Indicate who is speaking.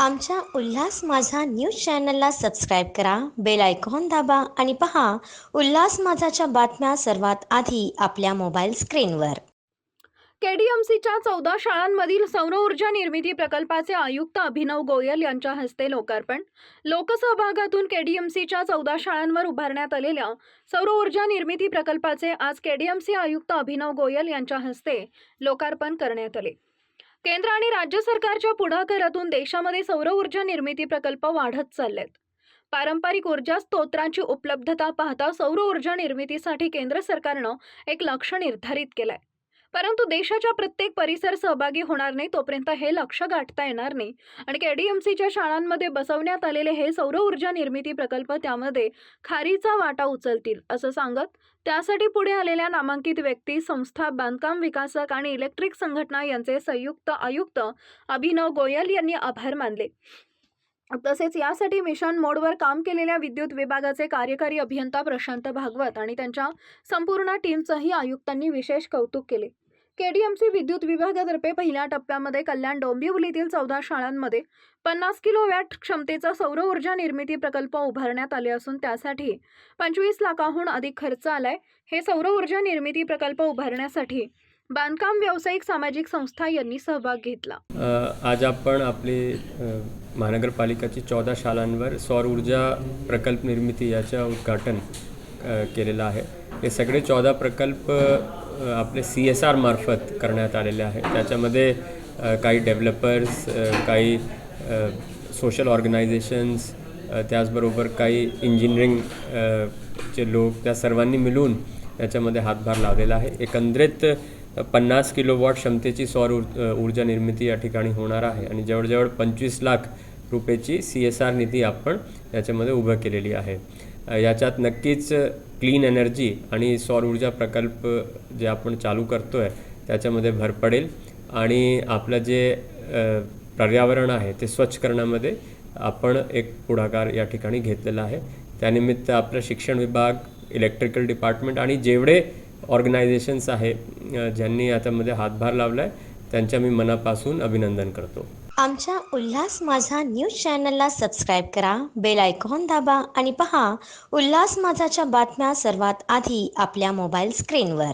Speaker 1: आमच्या उल्हास माझा न्यूज चॅनलला सबस्क्राईब करा बेल आयकॉन दाबा आणि पहा उल्हास माझाच्या बातम्या सर्वात आधी आपल्या मोबाईल स्क्रीनवर.
Speaker 2: केडीएमसीच्या चौदा शाळांमधील सौर ऊर्जा निर्मिती प्रकल्पाचे आयुक्त अभिनव गोयल यांच्या हस्ते लोकार्पण. लोकसहभागातून केडीएमसीच्या चौदा शाळांवर उभारण्यात आलेल्या सौर ऊर्जा निर्मिती प्रकल्पाचे आज केडीएमसी आयुक्त अभिनव गोयल यांच्या हस्ते लोकार्पण करण्यात आले. केंद्र आणि राज्य सरकारच्या पुढाकारातून देशामध्ये सौर ऊर्जा निर्मिती प्रकल्प वाढत चाललेत. पारंपरिक ऊर्जा स्तोत्रांची उपलब्धता पाहता सौर ऊर्जा निर्मितीसाठी केंद्र सरकारनं एक लक्ष निर्धारित केलंय. परंतु देशाच्या प्रत्येक परिसर सहभागी होणार नाही तोपर्यंत हे लक्ष गाठता येणार नाही. आणि केडीएमसीच्या शाळांमध्ये बसवण्यात आलेले हे सौर ऊर्जा निर्मिती प्रकल्प त्यामध्ये खारीचा वाटा उचलतील असं सांगत त्यासाठी पुढे आलेल्या नामांकित व्यक्ती संस्था बांधकाम विकासक आणि इलेक्ट्रिक संघटना यांचे संयुक्त आयुक्त अभिनव गोयल यांनी आभार मानले. तसेच यासाठी मिशन मोडवर काम केलेल्या विद्युत विभागाचे कार्यकारी अभियंता प्रशांत भागवत आणि त्यांच्या संपूर्ण टीमचंही आयुक्तांनी विशेष कौतुक केले. केडीएमसी विद्युत विभागातर्फे पहिल्या टप्प्यामध्ये कल्याण डोंबिवलीतील चौदा शाळांमध्ये पन्नास किलो वॅट क्षमतेचा सौर ऊर्जा निर्मिती प्रकल्प उभारण्यात आले असून त्यासाठी पंचवीस लाखाहून अधिक खर्च आलाय. हे सौर ऊर्जा निर्मिती प्रकल्प उभारण्यासाठी बांधकाम व्यावसायिक सामाजिक संस्था यांनी सहभाग घेतला.
Speaker 3: आज आपण आपले महानगरपालिकाची चौदा शाळांवर सौर ऊर्जा प्रकल्प निर्मिती याचं उद्घाटन केलेलं आहे. हे सगळे चौदा प्रकल्प आपले सी एस आर मार्फत करण्यात आलेले आहे. त्याच्यामध्ये काही डेव्हलपर्स काही सोशल ऑर्गनायझेशन्स त्याचबरोबर काही इंजिनिअरिंग चे लोक त्या सर्वांनी मिळून त्याच्यामध्ये हातभार लावलेला आहे. एकंदरीत पन्नास किलो वॉट क्षमतेची सौर ऊर्जा निर्मिती या ठिकाणी होणार आहे. आणि जवळजवळ पंचवीस लाख रुपयेची सी एस आर निधी आपण याच्यामध्ये उभं केलेली आहे. याच्यात नक्कीच क्लीन एनर्जी आणि सौर ऊर्जा प्रकल्प जे आपण चालू करतो आहे त्याच्यामध्ये भर पडेल. आणि आपलं जे पर्यावरण आहे ते स्वच्छ करण्यामध्ये आपण एक पुढाकार या ठिकाणी घेतलेला आहे. त्यानिमित्त आपलं शिक्षण विभाग इलेक्ट्रिकल डिपार्टमेंट आणि जेवढे ऑर्गनायझेशन्स आहे ज्यांनी याच्यामध्ये हातभार लावला आहे त्यांच्या मी मनापासून अभिनंदन करतो.
Speaker 1: आमच्या उल्हास माझा न्यूज चॅनलला सबस्क्राईब करा बेल आयकॉन दाबा आणि पहा उल्हास माझाच्या बातम्या सर्वात आधी आपल्या मोबाईल स्क्रीनवर.